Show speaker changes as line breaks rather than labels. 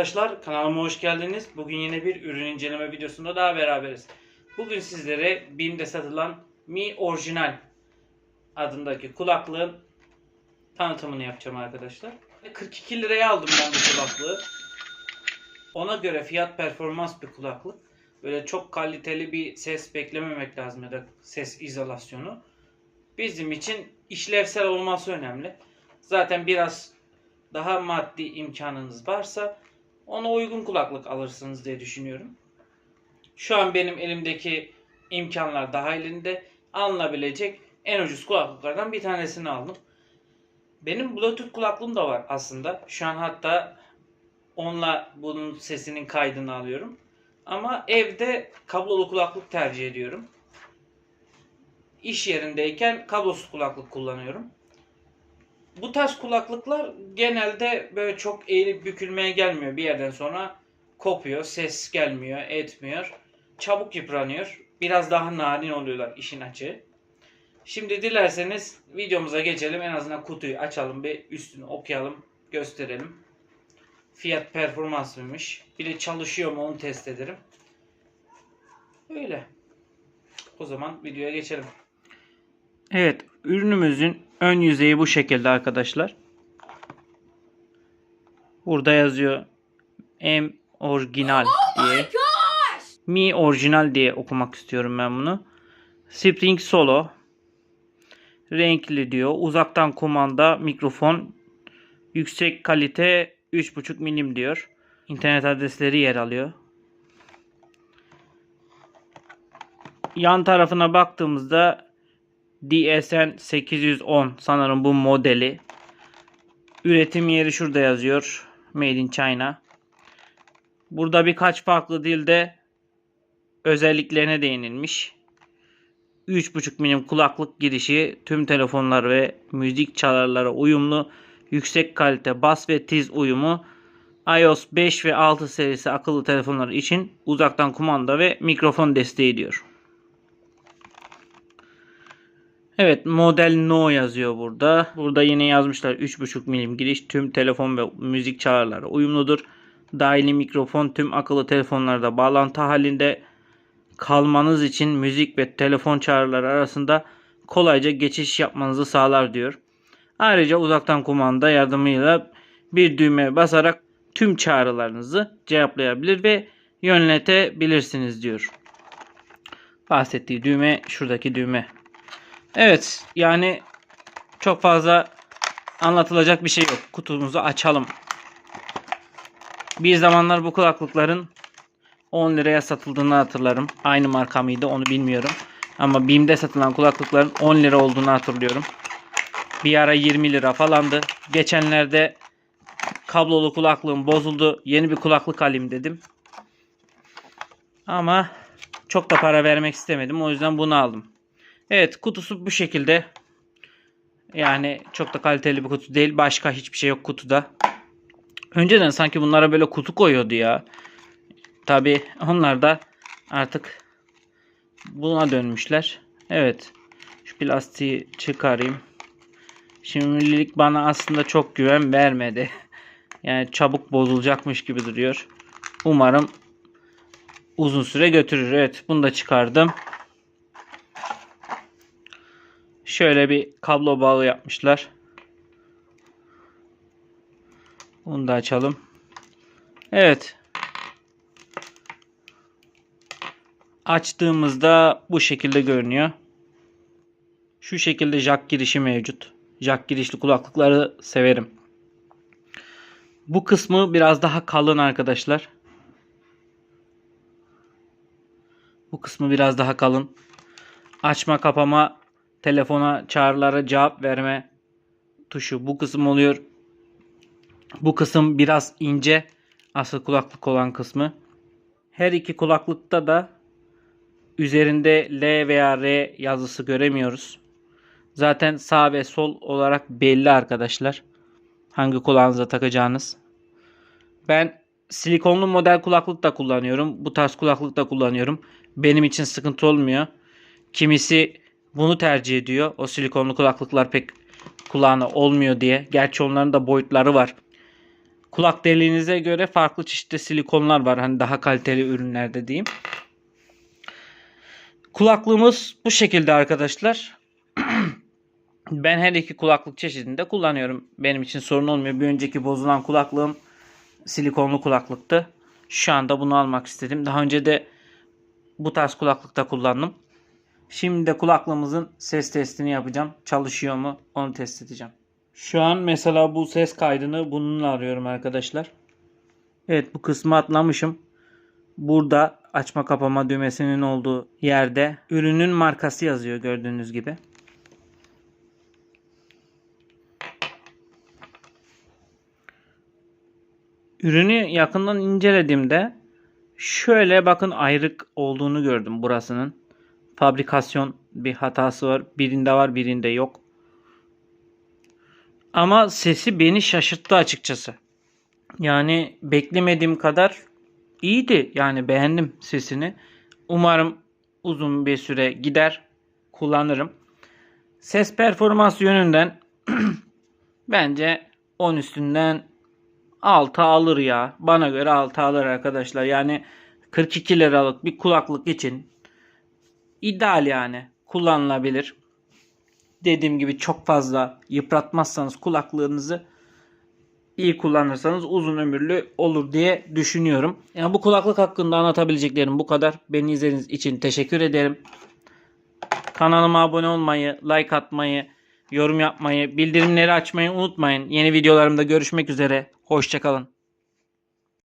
arkadaşlar kanalıma hoş geldiniz. Bugün yine bir ürün inceleme videosunda daha beraberiz. Bugün sizlere BİM'de satılan Mi Orijinal adındaki kulaklığın tanıtımını yapacağım arkadaşlar. 42 liraya aldım ben bu kulaklığı. Ona göre fiyat performans bir kulaklık. Böyle çok kaliteli bir ses beklememek lazım ya da ses izolasyonu. Bizim için işlevsel olması önemli. Zaten biraz daha maddi imkanınız varsa ona uygun kulaklık alırsınız diye düşünüyorum. Şu an benim elimdeki imkanlar dahilinde alınabilecek en ucuz kulaklıklardan bir tanesini aldım. Benim Bluetooth kulaklığım da var aslında. Şu an hatta onunla bunun sesinin kaydını alıyorum. Ama evde kablolu kulaklık tercih ediyorum. İş yerindeyken kablosuz kulaklık kullanıyorum. Bu tarz kulaklıklar genelde böyle çok eğilip bükülmeye gelmiyor. Bir yerden sonra kopuyor, ses gelmiyor, etmiyor. Çabuk yıpranıyor. Biraz daha narin oluyorlar işin açığı. Şimdi dilerseniz videomuza geçelim. En azından kutuyu açalım bir üstünü okuyalım, gösterelim. Fiyat performans mıymış? Bir de çalışıyor mu onu test ederim. Öyle. O zaman videoya geçelim. Evet, ürünümüzün ön yüzeyi bu şekilde arkadaşlar. Burada yazıyor M orijinal diye. Mi orijinal diye okumak istiyorum ben bunu. Spring Solo. Renkli diyor. Uzaktan kumanda mikrofon. Yüksek kalite 3.5 milim diyor. İnternet adresleri yer alıyor. Yan tarafına baktığımızda DSN 810 sanırım bu modeli. Üretim yeri şurada yazıyor. Made in China. Burada birkaç farklı dilde özelliklerine değinilmiş. 3.5 milim kulaklık girişi tüm telefonlar ve müzik çalarlara uyumlu. Yüksek kalite bas ve tiz uyumu. iOS 5 ve 6 serisi akıllı telefonlar için uzaktan kumanda ve mikrofon desteği diyor. Evet model no yazıyor burada. Burada yine yazmışlar 3.5 milim giriş tüm telefon ve müzik çağrılara uyumludur. Dahili mikrofon tüm akıllı telefonlarda bağlantı halinde kalmanız için müzik ve telefon çağrıları arasında kolayca geçiş yapmanızı sağlar diyor. Ayrıca uzaktan kumanda yardımıyla bir düğmeye basarak tüm çağrılarınızı cevaplayabilir ve yönletebilirsiniz diyor. Bahsettiği düğme şuradaki düğme. Evet yani çok fazla anlatılacak bir şey yok. Kutumuzu açalım. Bir zamanlar bu kulaklıkların 10 liraya satıldığını hatırlarım. Aynı marka mıydı onu bilmiyorum. Ama BİM'de satılan kulaklıkların 10 lira olduğunu hatırlıyorum. Bir ara 20 lira falandı. Geçenlerde kablolu kulaklığım bozuldu. Yeni bir kulaklık alayım dedim. Ama çok da para vermek istemedim. O yüzden bunu aldım. Evet kutusu bu şekilde. Yani çok da kaliteli bir kutu değil. Başka hiçbir şey yok kutuda. Önceden sanki bunlara böyle kutu koyuyordu ya. Tabi onlar da artık buna dönmüşler. Evet. Şu plastiği çıkarayım. Şimdilik bana aslında çok güven vermedi. Yani çabuk bozulacakmış gibi duruyor. Umarım uzun süre götürür. Evet bunu da çıkardım. Şöyle bir kablo bağı yapmışlar. Bunu da açalım. Evet. Açtığımızda bu şekilde görünüyor. Şu şekilde jack girişi mevcut. Jack girişli kulaklıkları severim. Bu kısmı biraz daha kalın arkadaşlar. Bu kısmı biraz daha kalın. Açma kapama telefona çağrılara cevap verme tuşu bu kısım oluyor. Bu kısım biraz ince. Asıl kulaklık olan kısmı. Her iki kulaklıkta da üzerinde L veya R yazısı göremiyoruz. Zaten sağ ve sol olarak belli arkadaşlar. Hangi kulağınıza takacağınız. Ben silikonlu model kulaklık da kullanıyorum. Bu tarz kulaklık da kullanıyorum. Benim için sıkıntı olmuyor. Kimisi bunu tercih ediyor. O silikonlu kulaklıklar pek kulağına olmuyor diye. Gerçi onların da boyutları var. kulak deliğinize göre farklı çeşitli silikonlar var. Hani daha kaliteli ürünlerde diyeyim. Kulaklığımız bu şekilde arkadaşlar. ben her iki kulaklık çeşidinde kullanıyorum. Benim için sorun olmuyor. Bir önceki bozulan kulaklığım silikonlu kulaklıktı. Şu anda bunu almak istedim. Daha önce de bu tarz kulaklıkta kullandım. Şimdi de kulaklığımızın ses testini yapacağım. Çalışıyor mu onu test edeceğim. Şu an mesela bu ses kaydını bununla arıyorum arkadaşlar. Evet bu kısmı atlamışım. Burada açma kapama düğmesinin olduğu yerde ürünün markası yazıyor gördüğünüz gibi. Ürünü yakından incelediğimde şöyle bakın ayrık olduğunu gördüm burasının. Fabrikasyon bir hatası var. Birinde var birinde yok. Ama sesi beni şaşırttı açıkçası. Yani beklemediğim kadar iyiydi. Yani beğendim sesini. Umarım uzun bir süre gider. Kullanırım. Ses performans yönünden bence 10 üstünden 6 alır ya. Bana göre 6 alır arkadaşlar. Yani 42 liralık bir kulaklık için ideal yani. Kullanılabilir. Dediğim gibi çok fazla yıpratmazsanız kulaklığınızı iyi kullanırsanız uzun ömürlü olur diye düşünüyorum. Yani bu kulaklık hakkında anlatabileceklerim bu kadar. Beni izlediğiniz için teşekkür ederim. Kanalıma abone olmayı, like atmayı, yorum yapmayı, bildirimleri açmayı unutmayın. Yeni videolarımda görüşmek üzere. Hoşçakalın.